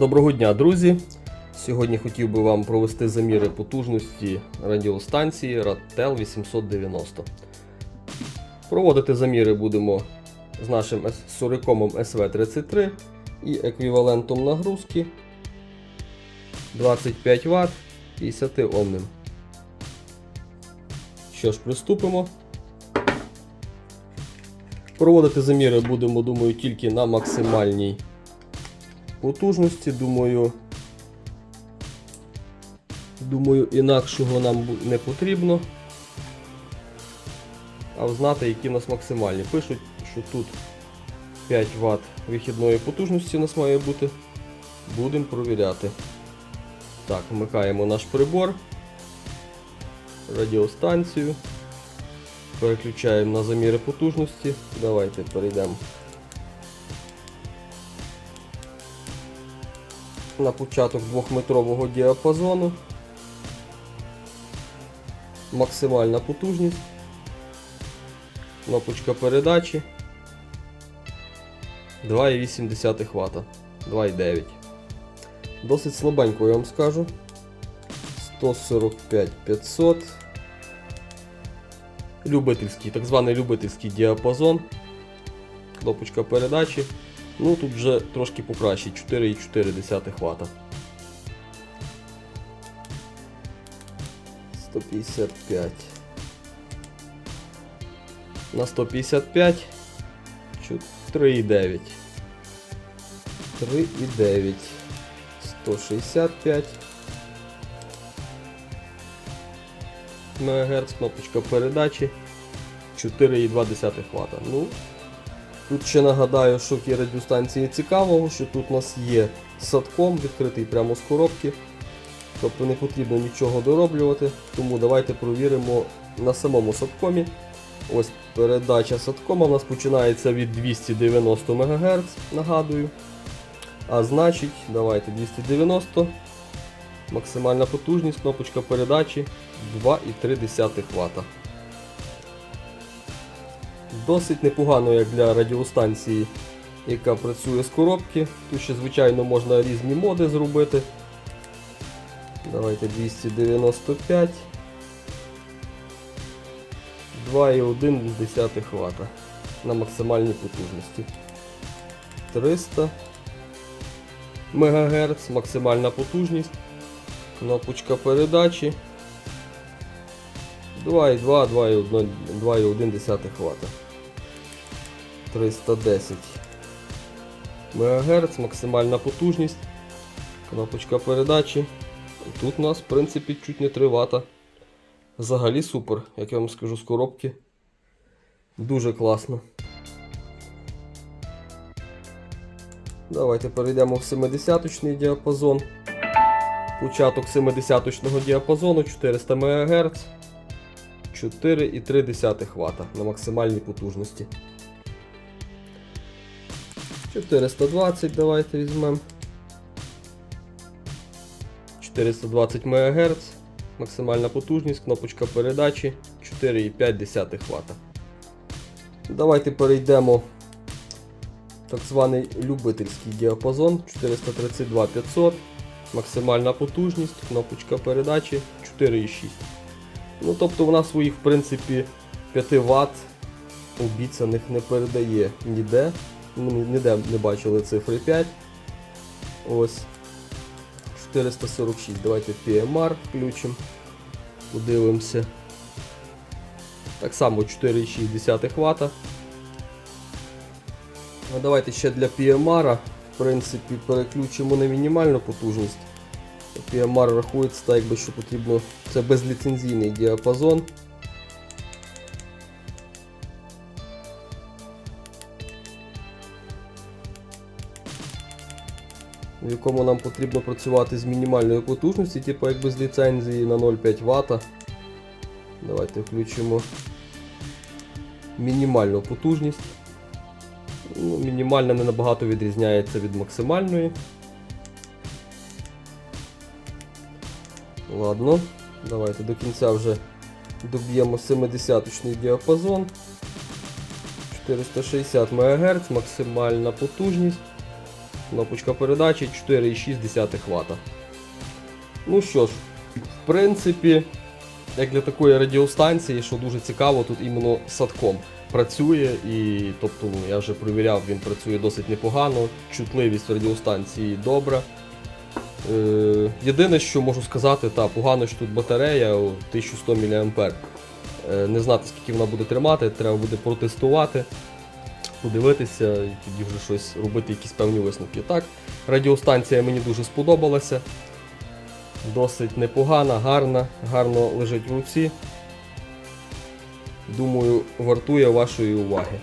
Доброго дня, друзі! Сьогодні хотів би вам провести заміри потужності радіостанції Radtel 890. Проводити заміри будемо з нашим Сурикомом SV33 і еквівалентом нагрузки 25 Вт 50 Омним. Що ж, приступимо. Проводити заміри будемо, думаю, тільки на максимальній потужності, думаю, думаю, інакшого нам не потрібно. А знати, які в нас максимальні. Пишуть, що тут 5 Вт вихідної потужності у нас має бути. Будемо провіряти. Так, вмикаємо наш прибор, радіостанцію. Переключаємо на заміри потужності. Давайте перейдемо на початок 2-метрового діапазону. Максимальна потужність. Кнопочка передачі. 2,8 Вт. 2,9. Досить слабенько, я вам скажу. 145 500. Любительський, так званий любительський діапазон. Кнопочка передачі. Ну тут вже трошки покраще, 4,4 Вт. 155. На 155. 3,9. 3,9. 165 МГц, кнопочка передачі 4,2 Вт. Ну, Тут ще нагадаю, що тій радіостанції цікавого, що тут у нас є садком, відкритий прямо з коробки. Тобто не потрібно нічого дороблювати. Тому давайте провіримо на самому садкомі. Ось передача садкома у нас починається від 290 МГц, нагадую. А значить, давайте 290. Максимальна потужність, кнопочка передачі 2,3 Вт. Досить непогано, як для радіостанції, яка працює з коробки. Тут ще, звичайно, можна різні моди зробити. Давайте 295. 2,1 Вт на максимальній потужності. 300 МГц, максимальна потужність. Кнопочка передачі. 2,2, 2,1 2,1 Вт. 310 МГц, максимальна потужність. Кнопочка передачі. Тут у нас, в принципі, чуть не 3 Вт. Взагалі супер, як я вам скажу з коробки. Дуже класно. Давайте перейдемо в 70-й діапазон. Початок 70-го діапазону 400 МГц. 4,3 Вт на максимальній потужності. 420 давайте візьмемо. 420 МГц. Максимальна потужність, кнопочка передачі 4,5 Вт. Давайте перейдемо в так званий любительський діапазон 432 500. Максимальна потужність, кнопочка передачі 4,6. Ну, тобто вона своїх, в принципі, 5 Вт обіцяних не передає ніде. Ну, ніде не бачили цифри 5. Ось. 446. Давайте PMR включимо. Подивимося. Так само 4,6 Вт. А давайте ще для PMR, в принципі, переключимо на мінімальну потужність. PMR рахується так, якби що потрібно. Це безліцензійний діапазон. В якому нам потрібно працювати з мінімальною потужністю, типу як без ліцензії на 0,5 Вт. Давайте включимо мінімальну потужність. Ну, мінімальна не набагато відрізняється від максимальної. Ладно, давайте до кінця вже доб'ємо 70-ний діапазон. 460 МГц, максимальна потужність. Кнопочка передачі 4,6 Вт. Ну що ж, в принципі, як для такої радіостанції, що дуже цікаво, тут іменно садком працює, і тобто ну, я вже перевіряв, він працює досить непогано, чутливість радіостанції добра. Е, єдине, що можу сказати, та погано, що тут батарея 1100 мА. Е, не знати, скільки вона буде тримати, треба буде протестувати, подивитися і тоді вже щось робити, якісь певні висновки. Так, радіостанція мені дуже сподобалася. Досить непогана, гарна, гарно лежить в руці. Думаю, вартує вашої уваги.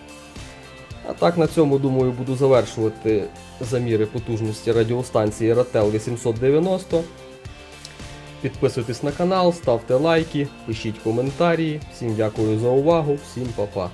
А так на цьому, думаю, буду завершувати заміри потужності радіостанції Ratel 890. Підписуйтесь на канал, ставте лайки, пишіть коментарі. Всім дякую за увагу, всім па-па.